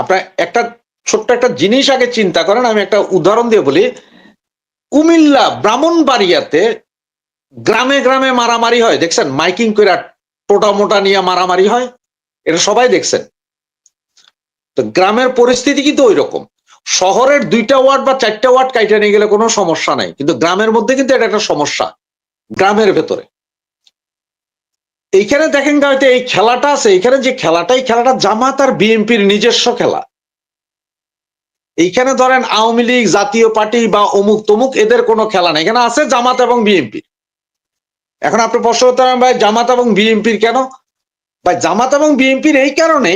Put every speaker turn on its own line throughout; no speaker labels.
আপনার একটা ছোট্ট একটা জিনিস আগে চিন্তা করেন, আমি একটা উদাহরণ দিয়ে বলি। কুমিল্লা ব্রাহ্মণবাড়িয়াতে গ্রামে গ্রামে মারামারি হয়। দেখছেন? মাইকিং করে টোটা মোটা নিয়ে মারামারি হয়। এটা সবাই দেখছেন। তো গ্রামের পরিস্থিতি কিন্তু ওই রকম শহরের দুইটা ওয়ার্ড বা চারটা ওয়ার্ড কাইটে নিয়ে গেলে কোনো সমস্যা নাই। কিন্তু গ্রামের মধ্যে কিন্তু এটা একটা সমস্যা, গ্রামের ভেতরে। এইখানে দেখেন হয়তো এই খেলাটা আছে, এইখানে যে খেলাটা, এই খেলাটা জামাত আর বিএনপির নিজস্ব খেলা। এইখানে ধরেন আওয়ামী লীগ, জাতীয় পার্টি বা অমুক তমুক, এদের কোনো খেলা নেই। এখানে আছে জামাত এবং বিএনপি। এখন আপনি প্রশ্ন করতে পারেন, ভাই, জামাত এবং বিএনপির কেন? ভাই, জামাত এবং বিএনপির এই কারণে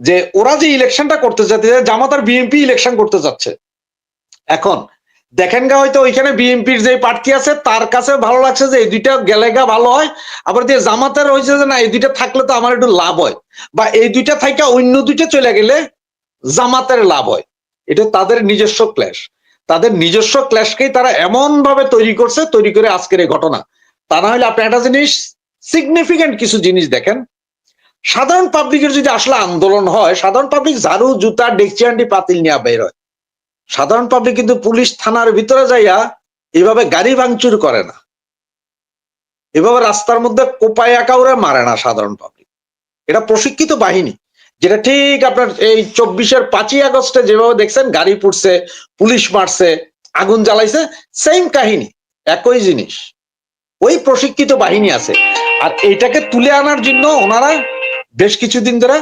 যে ওরা যে ইলেকশনটা করতে যাচ্ছে জামাত আর বিএনপি ইলেকশন করতে চাচ্ছে। এখন দেখেন গা, হয়তো ওইখানে বিএনপির যে প্রার্থী আছে, তার কাছে ভালো লাগছে যে এই দুইটা গেলে গা ভালো হয়। আবার যে জামাতের হয়েছে যে না, এই দুইটা থাকলে তো আমার একটু লাভ হয়। বা এই দুইটা থাকা অন্য দুইটা চলে গেলে জামাতের লাভ হয়। এটা তাদের নিজস্ব ক্ল্যাশ। তাদের নিজস্ব ক্ল্যাশকেই তারা এমন ভাবে তৈরি করছে, তৈরি করে আজকের এই ঘটনা। তা না হলে আপনি একটা জিনিস সিগনিফিকেন্ট কিছু জিনিস দেখেন। সাধারণ পাবলিকের যদি আসলে আন্দোলন হয়, সাধারণ পাবলিক ঝাড়ু, জুতা ডেকচিয়ান্ডি পাতিল নিয়ে বের হয়। সাধারণ পাবলিক কিন্তু পুলিশ থানার ভিতরে যাইয়া এভাবে গাড়ি ভাঙচুর করে না। এভাবে রাস্তার মধ্যে কোপায়া কাউরে মারে না সাধারণ পাবলিক এটা প্রশিক্ষিত বাহিনী। যেটা ঠিক আপনার এই চব্বিশের পাঁচই আগস্টে যেভাবে দেখছেন গাড়ি পুড়ছে, পুলিশ মারছে, আগুন জ্বালাইছে সেম কাহিনী, একই জিনিস। ওই প্রশিক্ষিত বাহিনী আছে। আর এইটাকে তুলে আনার জন্য ওনারা বেশ কিছুদিন ধরে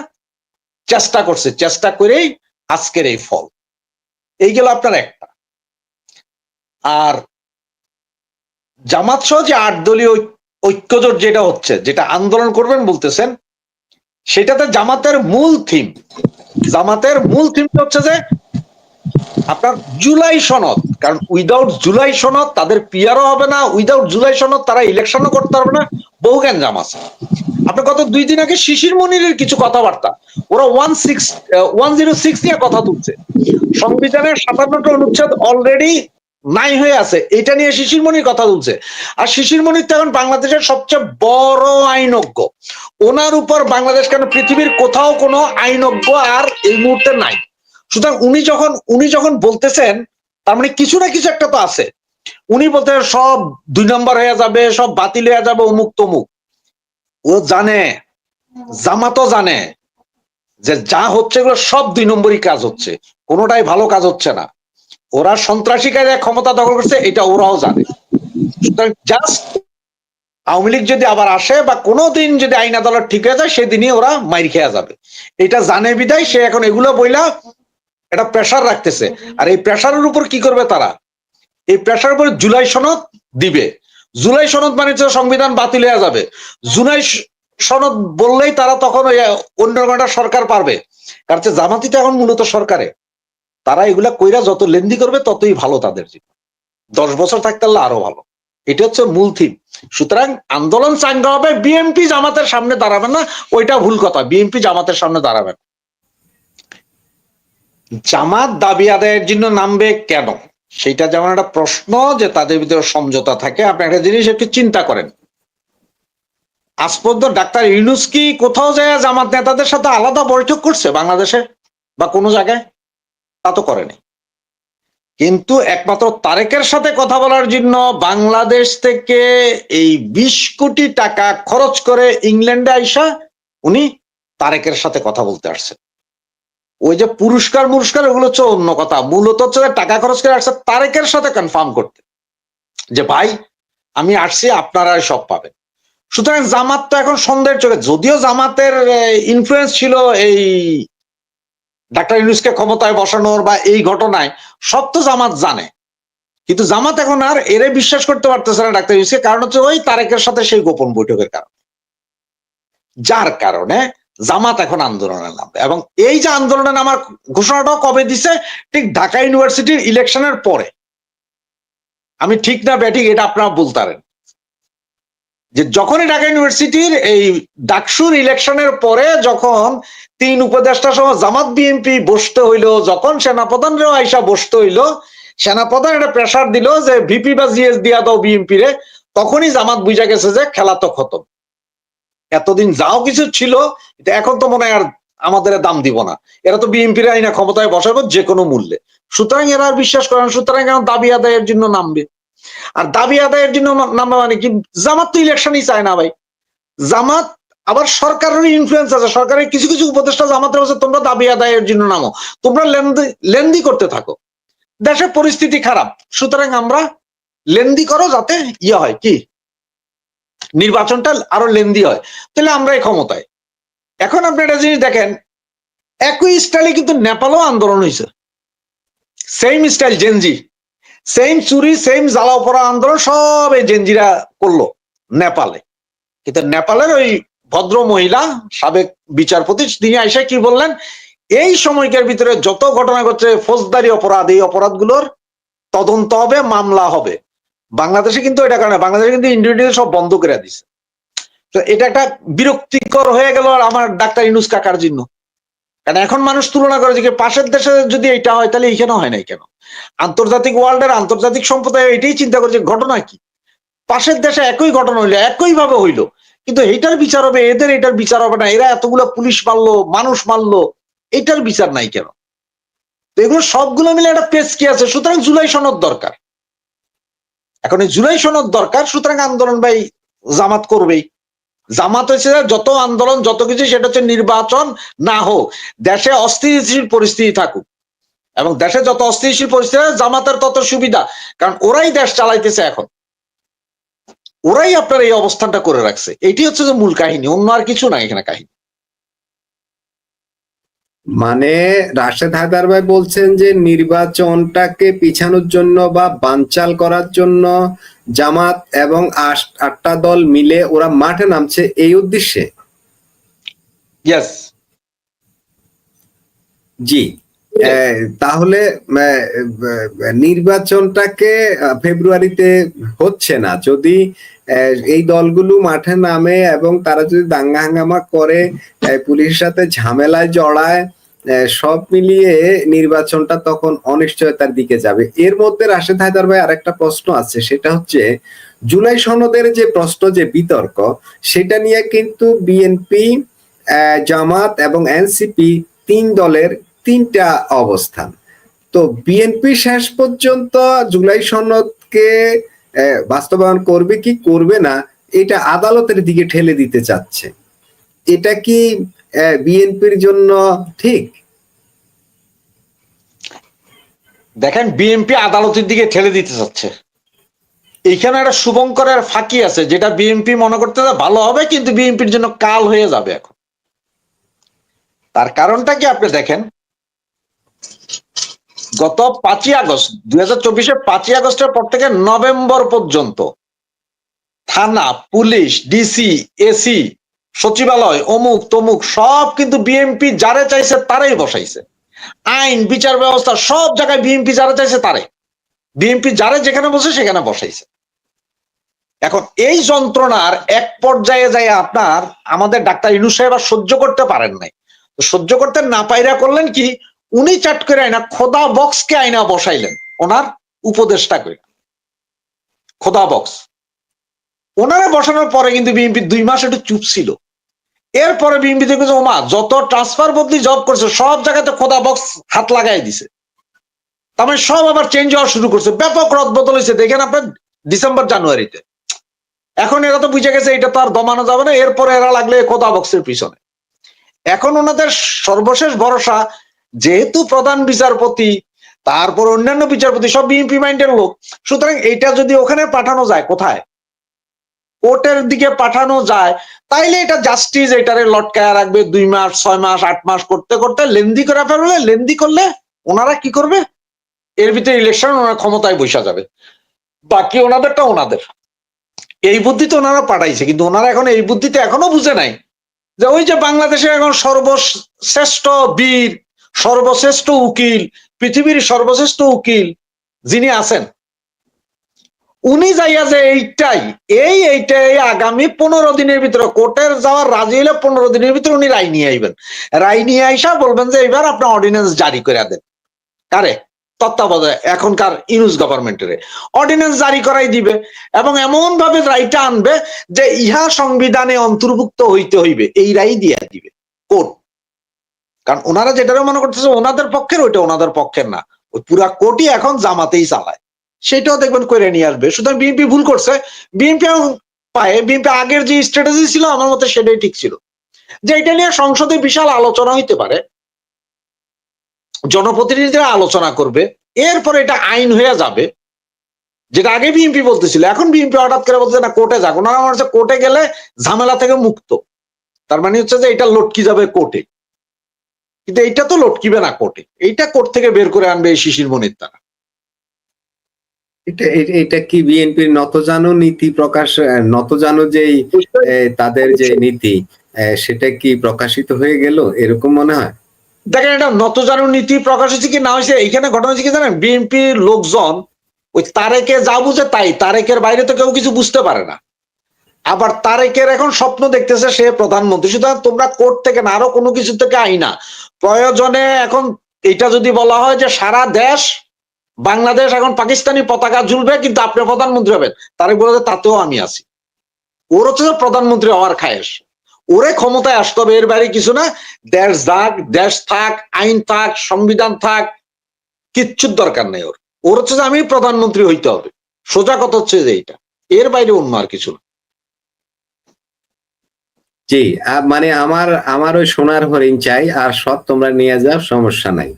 চেষ্টা করছে। চেষ্টা করেই আজকের এই ফল। এই গেল আপনার একটা। আর জামাত সহ যে আট দলীয় ঐক্যজোট যেটা হচ্ছে, যেটা আন্দোলন করবেন বলতেছেন, সেটাতে জামাতের মূল থিম জামাতের মূল থিম হচ্ছে যে আপনার জুলাই সনদ, কারণ উইদাউট জুলাই সনদ তাদের পিয়ারও হবে না উইদাউট জুলাই সনদ তারা ইলেকশনও করতে পারবে না বহু জ্ঞান জামাত আপনার গত দুই দিন আগে শিশির মনিরের কিছু কথাবার্তা। ওরা one six one zero six নিয়ে কথা তুলছে। সংবিধানের সাতান্নটা অনুচ্ছেদ অলরেডি নাই হয়ে আছে। এটা নিয়ে শিশির মনির কথা তুলছে। আর শিশির মনির তো এখন বাংলাদেশের সবচেয়ে বড় আইনজ্ঞ। ওনার উপর বাংলাদেশ কেন পৃথিবীর কোথাও কোনো আইনজ্ঞ আর এই মুহূর্তে নাই। সুতরাং উনি যখন উনি যখন বলতেছেন, তার মানে কিছু না কিছু একটা তো আছে। উনি বলতে সব দুই নম্বর হয়ে যাবে, সব বাতিল হয়ে যাবে অমুক তমুক। ও জানে, জামাতও জানে যে যা হচ্ছে এগুলো সব দুই নম্বরই কাজ হচ্ছে, কোনোটাই ভালো কাজ হচ্ছে না। ওরা সন্ত্রাসী কাজে ক্ষমতা দখল করছে, এটা ওরাও জানে। জাস্ট আওয়ামী লীগ যদি আবার আসে বা কোনো দিন যদি আইন আদালত ঠিক হয়ে যায়, সেদিনই ওরা মাইর খেয়া যাবে। এটা জানে বিদায়, সে এখন এগুলো বইলা এটা প্রেশার রাখতেছে। আর এই প্রেশারের উপর কি করবে তারা? এই প্রেশার উপর জুলাই সনদ দিবে। জুলাই সনদ মানে সংবিধান বাতিল হয়ে যাবে। জুলাই সনদ বললেই তারা তখন অন্য একটা সরকার পারবে। কারণ জামাতি তো এখন মূলত সরকারে। তারা এগুলা কইরা যত লেন্দি করবে, ততই ভালো তাদের জন্য দশ বছর থাকতে পারলে আরও ভালো। এটা হচ্ছে মূল থিম সুতরাং আন্দোলন চাঙ্গা হবে বিএনপি জামাতের সামনে দাঁড়াবে না, ওইটা ভুল কথা। বিএনপি জামাতের সামনে দাঁড়াবে না। জামাত দাবি আদায়ের জন্য নামবে কেন? সেটা যেমন একটা প্রশ্ন যে তাদের ভিতরে সমঝোতা থাকে, আপনি একটা জিনিস একটু চিন্তা করেন। আজ পর্যন্ত ডাক্তার ইউনুস কি কোথাও যায় জামাত নেতাদের সাথে আলাদা বৈঠক করছে বাংলাদেশে বা কোনো জায়গায়? তা তো করেনি কিন্তু একমাত্র তারেকের সাথে কথা বলার জন্য বাংলাদেশ থেকে এই বিশ কোটি টাকা খরচ করে ইংল্যান্ডে আইসা উনি তারেকের সাথে কথা বলতে আসছেন। ওই যে পুরস্কার পুরস্কার ওগুলো হচ্ছে অন্য কথা। মূলত হচ্ছে টাকা খরচ করে আসছে তারেকের সাথে কনফার্ম করতে। যে ভাই, আমি আসছি আপনারা সব পাবেন। সুতরাং জামাত তো এখন সন্দেহের চোখে। যদিও জামাতের ইনফ্লুয়েন্স ছিল এই ডাক্তার ইউনুসকে ক্ষমতায় বসানোর বা এই ঘটনায়, সব তো জামাত জানে। কিন্তু জামাত এখন আর এরে বিশ্বাস করতে পারতেছে না ডাক্তার ইউনুসকে। কারণ হচ্ছে ওই তারেকের সাথে সেই গোপন বৈঠকের কারণে। যার কারণে জামাত এখন আন্দোলনে নামবে। এবং এই যে আন্দোলনে নামার ঘোষণাটাও কবে দিছে? ঠিক ঢাকা ইউনিভার্সিটির ইলেকশনের পরে। আমি ঠিক না ব্যাটিং, এটা আপনারা বলতারেন যে যখনই ঢাকা ইউনিভার্সিটির এই ডাকসুর ইলেকশনের পরে যখন তিন উপদেষ্টা সহ জামাত বিএনপি বসতে হইল, যখন সেনাপ্রধানরাও আইসা বসতে হইল, সেনাপ্রধান একটা প্রেশার দিল যে ভিপি বা জিএস দিয়া দাও বিএনপি রে তখনই জামাত বুঝা গেছে যে খেলা তো খতম। এতদিন যাও কিছু ছিল এখন তো মনে হয় আর আমাদের দাম দিব না। এরা তো বিএনপির আইনা ক্ষমতায় বসাবো যে কোনো মূল্যে। সুতরাং এরা আর বিশ্বাস করেন সুতরাং এখন দাবি আদায়ের জন্য নামবে। আর দাবি আদায়ের জন্য নামবে মানে কি? জামাত তো ইলেকশনই চায় না ভাই। জামাত আবার সরকারের ইনফ্লুয়েন্স আছে। সরকারের কিছু কিছু উপদেষ্টা জামাতের বলছে তোমরা দাবি আদায়ের জন্য নামো। তোমরা লেনদি লেন্দি করতে থাকো। দেশের পরিস্থিতি খারাপ। সুতরাং আমরা লেন্দি করো যাতে ইয়ে হয়। কি? নির্বাচনটা আরও লেন্দি হয়। তাহলে আমরাই ক্ষমতায়। এখন আপনি একটা জিনিস দেখেন, একই স্টাইলে কিন্তু নেপালও আন্দোলন হয়েছে। Same style Gen Z same চুরি সেম জ্বালাও পড়া আন্দোলন সব এই জেনজিরা করল নেপালে। কিন্তু নেপালের ওই ভদ্র মহিলা, সাবেক বিচারপতি, তিনি আইসা কি বললেন, এই সময়কার ভিতরে যত ঘটনা ঘটছে ফৌজদারি অপরাধ, এই অপরাধগুলোর তদন্ত হবে, মামলা হবে। বাংলাদেশে কিন্তু এটা কারণে, বাংলাদেশে কিন্তু ইন্ডিভিজুয়াল সব বন্ধ করে দিছে। তো এটা একটা বিরক্তিকর হয়ে গেল আর আমার ডাক্তার ইনুস কাকার জন্য। কারণ এখন মানুষ তুলনা করে যে পাশের দেশে যদি এটা হয়, তাহলে এইখানে হয় নাই কেন? আন্তর্জাতিক ওয়ার্ল্ডের আন্তর্জাতিক সম্প্রদায় এটাই চিন্তা করছে ঘটনা কি? পাশের দেশে একই ঘটনা হইল একই ভাবে হইল। কিন্তু এটার বিচার হবে, এদের এটার বিচার হবে না, এরা এতগুলো পুলিশ মারলো, মানুষ মারলো, এটার বিচার নাই কেন? এগুলো সবগুলো মিলে একটা পেস কি আছে? সুতরাং জুলাই সনদ দরকার। এখন এই জুলাই সনদ দরকার, সুতরাং আন্দোলন ভাই জামাত করবেই। জামাত হচ্ছে যত আন্দোলন, যত কিছু, সেটা হচ্ছে নির্বাচন না হোক, দেশে অস্থিতিশীল পরিস্থিতি থাকুক। এবং দেশে যত অস্থিতিশীল পরিস্থিতি জামাতের তত সুবিধা। কারণ ওরাই দেশ চালাইতেছে এখন। ওরাই আপনার এই অবস্থানটা করে রাখছে। এটি হচ্ছে যে মূল কাহিনী, অন্য আর কিছু নাই এখানে কাহিনী।
মানে রাশেদ হায়দার ভাই বলছেন যে নির্বাচনটাকে পিছানোর জন্য বা বানচাল করার জন্য জামাত এবং আট- আটটা দল মিলে ওরা মাঠে নামছে এই উদ্দেশ্যে? জি। তাহলে নির্বাচনটাকে ফেব্রুয়ারিতে হচ্ছে না। যদি এই দলগুলো মাঠে নামে এবং তারা যদি দাঙ্গা হাঙ্গামা করে পুলিশের সাথে ঝামেলায় জড়ায় সব মিলিয়ে নির্বাচনটা তখন অনিশ্চয়তার দিকে যাবে। এর মধ্যে রাশেদ হায়দার ভাই আরেকটা প্রশ্ন আছে, সেটা হচ্ছে, জুলাই সনদের যে প্রশ্ন, যে বিতর্ক, সেটা নিয়ে কিন্তু বিএনপি জামাত এবং এনসিপি তিন দলের তিনটা অবস্থান। তো বিএনপি শেষ পর্যন্ত জুলাই সনদকে বাস্তবায়ন করবে কি করবে না, এটা আদালতের দিকে ঠেলে দিতে চাচ্ছে। এটা কি বিএনপির জন্য ঠিক?
দেখেন, বিএনপি আদালতের দিকে ঠেলে দিতে চাচ্ছে। এইখানে একটা শুভঙ্করের ফাঁকি আছে, যেটা বিএনপি মনে করতে ভালো হবে, কিন্তু বিএনপির জন্য কাল হয়ে যাবে এখন। তার কারণটা কি আপনি দেখেন? গত পাঁচই আগস্ট, দুই হাজার চব্বিশের পাঁচই আগস্টের পর থেকে নভেম্বর পর্যন্ত থানা, পুলিশ, ডিসি, এসি, সচিবালয়, অমুক, তমুক, সব কিন্তু বিএনপি যারে চাইছে তারাই বসাইছে। আইন, বিচার ব্যবস্থা, সব জায়গায় বিএনপি যারা চাইছে তারে। বিএনপি যারা যেখানে বসে সেখানে বসাইছে। এখন এই যন্ত্রণার এক পর্যায়ে যায় আপনার, আমাদের ডাক্তার ইনু সাহেব আর সহ্য করতে পারেন নাই। সহ্য করতে না পাইরা করলেন কি? উনি চাট করে আইনা খোদা বক্সকে আইনা বসাইলেন। ওনার উপদেশটা করে খোদা বক্স। ওনারা বসানোর পরে কিন্তু বিএনপি দুই মাস একটু চুপ ছিল। এরপরে বিএনপি দেখেছে ওমা, যত ট্রান্সফার বদলি জব করছে, সব জায়গাতে খোদা বক্স হাত লাগাই দিছে। তার মানে সব আবার চেঞ্জ হওয়া শুরু করছে। ব্যাপক রদ বদল হয়েছে দেখেন আপনার ডিসেম্বর জানুয়ারিতে। এখন এরা তো বুঝে গেছে, এটা তো আর দমানো যাবে না। এরপরে এরা লাগলে খোদা বক্সের পিছনে। এখন ওনাদের সর্বশেষ ভরসা যেহেতু প্রধান বিচারপতি, তারপর অন্যান্য বিচারপতি সব বিএনপি মাইন্ডের লোক, সুতরাং এটা যদি ওখানে পাঠানো যায়, কোথায়? কোর্টের দিকে পাঠানো যায়, তাইলে এটা জাস্টিস এটারে লটকায় রাখবে, দুই মাস, ছয় মাস, আট মাস করতে করতে লেন্দি করে ফেলবে, লেন্দি করলে ওনারা কি করবে? এর ভিতরে ইলেকশন ওনার ক্ষমতায় বসা যাবে। বাকি ওনাদেরটা ওনাদের। এই বুদ্ধিতে ওনারা পাঠাইছে, কিন্তু ওনারা এখন এই বুদ্ধিতে এখনও বুঝে নাই। যে ওই যে বাংলাদেশে এখন সর্বশ্রেষ্ঠ বীর সর্বশ্রেষ্ঠ উকিল, পৃথিবীর সর্বশ্রেষ্ঠ উকিল যিনি আছেন, উনি যাইয়া যে এইটাই, এই এইটাই আগামী পনেরো দিনের ভিতরে, কোর্টের যাওয়ার রাজি হলে পনেরো দিনের ভিতরে উনি রায় নিয়ে আইবেন। রায় নিয়ে আইসা বলবেন যে এবার আপনার অর্ডিন্যান্স জারি করে দেন। কারে? তত্ত্বাবধায় এখনকার ইউনুস গভর্নমেন্টের। অর্ডিন্যান্স জারি করাই দিবে এবং এমন ভাবে রায়টা আনবে যে ইহা সংবিধানে অন্তর্ভুক্ত হইতে হইবে, এই রায় দিয়া দিবে, কোর্ট। কারণ ওনারা যেটা মনে করতেছে, ওনাদের পক্ষের, ওইটা ওনাদের পক্ষের না। ওই পুরা কোটি এখন জামাতেই চালায়। সেটাও দেখবেন করে নিয়ে আসবে। সুতরাং বিএনপি ভুল করছে। বিএনপি পায়ে। বিএনপি আগের যে স্ট্র্যাটেজি ছিল, আমার মতে সেটাই ঠিক ছিল। যে এটা নিয়ে সংসদে বিশাল আলোচনা হইতে পারে। জনপ্রতিনিধিরা আলোচনা করবে। এরপরে এটা আইন হয়ে যাবে। যেটা আগে বিএনপি বলতেছিল। এখন বিএনপি হঠাৎ করে বলছে না, কোর্টে যাক। ওনারা আমার কোর্টে গেলে ঝামেলা থেকে মুক্ত। তার মানে হচ্ছে যে এটা লটকি যাবে কোর্টে। কিন্তু এইটা তো লটকিবে না কোর্টে। এইটা কোর্ট থেকে বের করে আনবে এই শিশির মনির তারা।
এটা এটা কি বিএনপির নতজানু নীতি প্রকাশ নতজানু যেই তাদের যে নীতি আহ, সেটা কি প্রকাশিত হয়ে গেল? এরকম মনে হয়?
দেখেন এটা নতজানু নীতি প্রকাশ হয়েছে কি না হয়েছে এখানে ঘটনা হচ্ছে কি জানেন? বিএনপির লোকজন ওই তারেকে যা বুঝে তাই তারেকের বাইরে তো কেউ কিছু বুঝতে পারে না। আবার তারেকের এখন স্বপ্ন দেখতেছে সে প্রধানমন্ত্রী। সুতরাং তোমরা কোর্ট থেকে না, আরও কোনো কিছু থেকে আইনা প্রয়োজনে এখন এটা যদি বলা হয় যে সারা দেশ, বাংলাদেশ এখন পাকিস্তানি পতাকা ঝুলবে, কিন্তু আপনি প্রধানমন্ত্রী হবেন। তারে বলে তাতেও আমি আছি। ওর হচ্ছে প্রধানমন্ত্রী হওয়ার খায়েশ। ওরে ক্ষমতায় আসতে হবে, এর বাইরে কিছু না। দেশ থাক দেশ থাক, আইন থাক, সংবিধান থাক, কিচ্ছুর দরকার নেই ওর। ওর হচ্ছে যে আমি প্রধানমন্ত্রী হইতে হবে। সোজা কথা হচ্ছে যে এইটা। এর বাইরে অন্য আর কিছু না।
জি মানে আমার আমার ওই সোনার হরিণ চাই, আর সব তোমরা নিয়ে যাও, সমস্যা নাই।